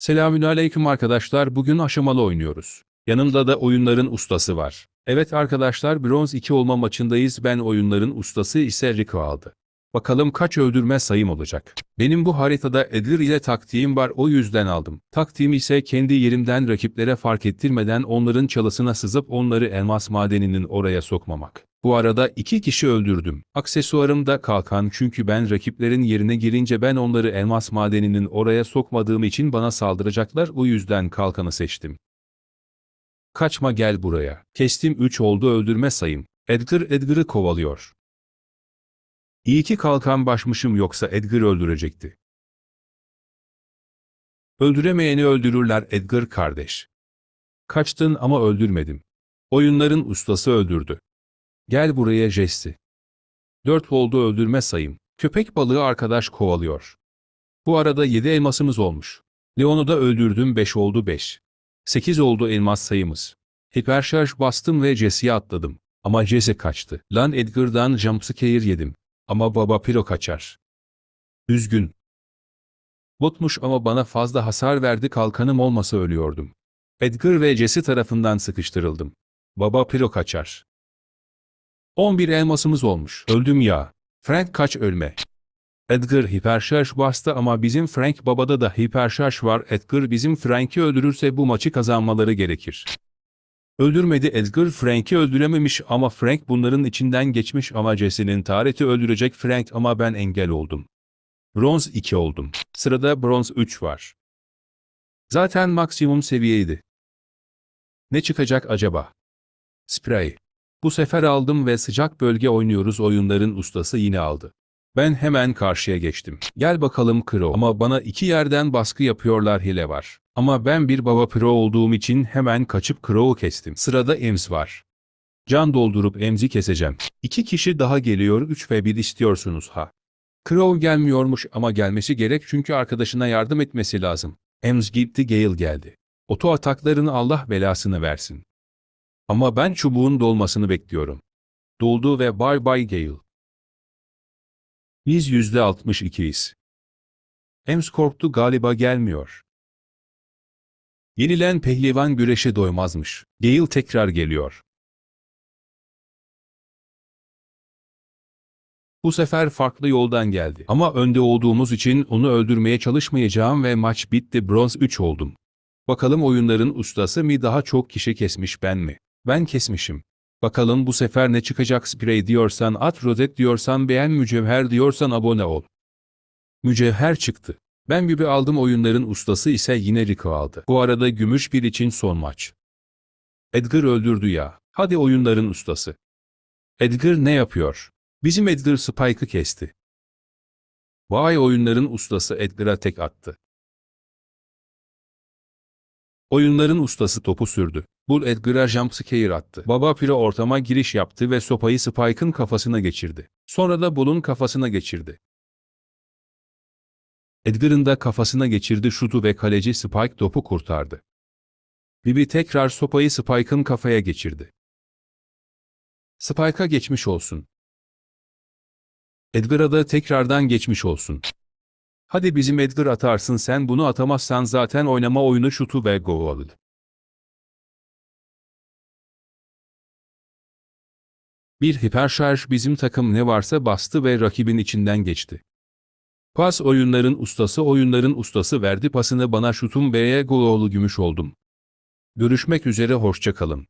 Selamünaleyküm arkadaşlar. Bugün aşamalı oynuyoruz. Yanımda da oyunların ustası var. Evet arkadaşlar bronz 2 olma maçındayız. Ben oyunların ustası ise Rico aldı. Bakalım kaç öldürme sayım olacak. Benim bu haritada Edgar ile taktiğim var o yüzden aldım. Taktiğim ise kendi yerimden rakiplere fark ettirmeden onların çalısına sızıp onları elmas madeninin oraya sokmamak. Bu arada iki kişi öldürdüm. Aksesuarım da kalkan çünkü ben rakiplerin yerine girince ben onları elmas madeninin oraya sokmadığım için bana saldıracaklar o yüzden kalkanı seçtim. Kaçma gel buraya. Kestim 3 oldu öldürme sayım. Edgar Edgar'ı kovalıyor. İyi ki kalkan başmışım yoksa Edgar öldürecekti. Öldüremeyeni öldürürler Edgar kardeş. Kaçtın ama öldürmedim. Oyunların ustası öldürdü. Gel buraya Jesse. 4 oldu öldürme sayım. Köpek balığı arkadaş kovalıyor. Bu arada 7 elmasımız olmuş. Leon'u da öldürdüm 5 oldu 5. 8 oldu elmas sayımız. Hiperşarj bastım ve Jesse'ye atladım. Ama Jesse kaçtı. Lan Edgar'dan jumpscare yedim. Ama baba piro kaçar. Üzgün. Botmuş ama bana fazla hasar verdi kalkanım olmasa ölüyordum. Edgar ve Jesse tarafından sıkıştırıldım. Baba piro kaçar. 11 elmasımız olmuş. Öldüm ya. Frank kaç ölme. Edgar hiperşarj bastı ama bizim Frank babada da hiperşarj var. Edgar bizim Frank'i öldürürse bu maçı kazanmaları gerekir. Öldürmedi Edgar Frank'i öldürememiş ama Frank bunların içinden geçmiş ama Jesse'nin Taret'i öldürecek Frank ama ben engel oldum. Bronz 2 oldum. Sırada bronz 3 var. Zaten maksimum seviyeydi. Ne çıkacak acaba? Spray. Bu sefer aldım ve sıcak bölge oynuyoruz oyunların ustası yine aldı. Ben hemen karşıya geçtim. Gel bakalım Kro ama bana iki yerden baskı yapıyorlar hile var. Ama ben bir baba pro olduğum için hemen kaçıp Kro'u kestim. Sırada Ems var. Can doldurup Ems'i keseceğim. İki kişi daha geliyor 3 ve 1 istiyorsunuz ha. Crow gelmiyormuş ama gelmesi gerek çünkü arkadaşına yardım etmesi lazım. Ems gitti Gale geldi. Oto ataklarını Allah belasını versin. Ama ben çubuğun dolmasını bekliyorum. Doldu ve bye bye Gale. Biz %62'yiz. Ems korktu galiba gelmiyor. Yenilen pehlivan güreşe doymazmış. Gale tekrar geliyor. Bu sefer farklı yoldan geldi. Ama önde olduğumuz için onu öldürmeye çalışmayacağım ve maç bitti bronz 3 oldum. Bakalım oyunların ustası mı daha çok kişi kesmiş ben mi? Ben kesmişim. Bakalım bu sefer ne çıkacak spray diyorsan at rozet diyorsan beğen mücevher diyorsan abone ol. Mücevher çıktı. Ben gibi aldım oyunların ustası ise yine Rico aldı. Bu arada gümüş bir için son maç. Edgar öldürdü ya. Hadi oyunların ustası. Edgar ne yapıyor? Bizim Edgar Spike'ı kesti. Vay oyunların ustası Edgar'a tek attı. Oyunların ustası topu sürdü. Bull Edgar'a jumpscare attı. Baba Piro ortama giriş yaptı ve sopayı Spike'ın kafasına geçirdi. Sonra da Bull'un kafasına geçirdi. Edgar'ın da kafasına geçirdi şutu ve kaleci Spike topu kurtardı. Bibi tekrar sopayı Spike'ın kafaya geçirdi. Spike'a geçmiş olsun. Edgar'a da tekrardan geçmiş olsun. Hadi bizim Edgar atarsın sen bunu atamazsan zaten oynama oyunu şutu ve gol. Bir hiperşarj bizim takım ne varsa bastı ve rakibin içinden geçti. Pas oyunların ustası oyunların ustası verdi pasını bana şutum B'ye gol gümüş oldum. Görüşmek üzere hoşça kalın.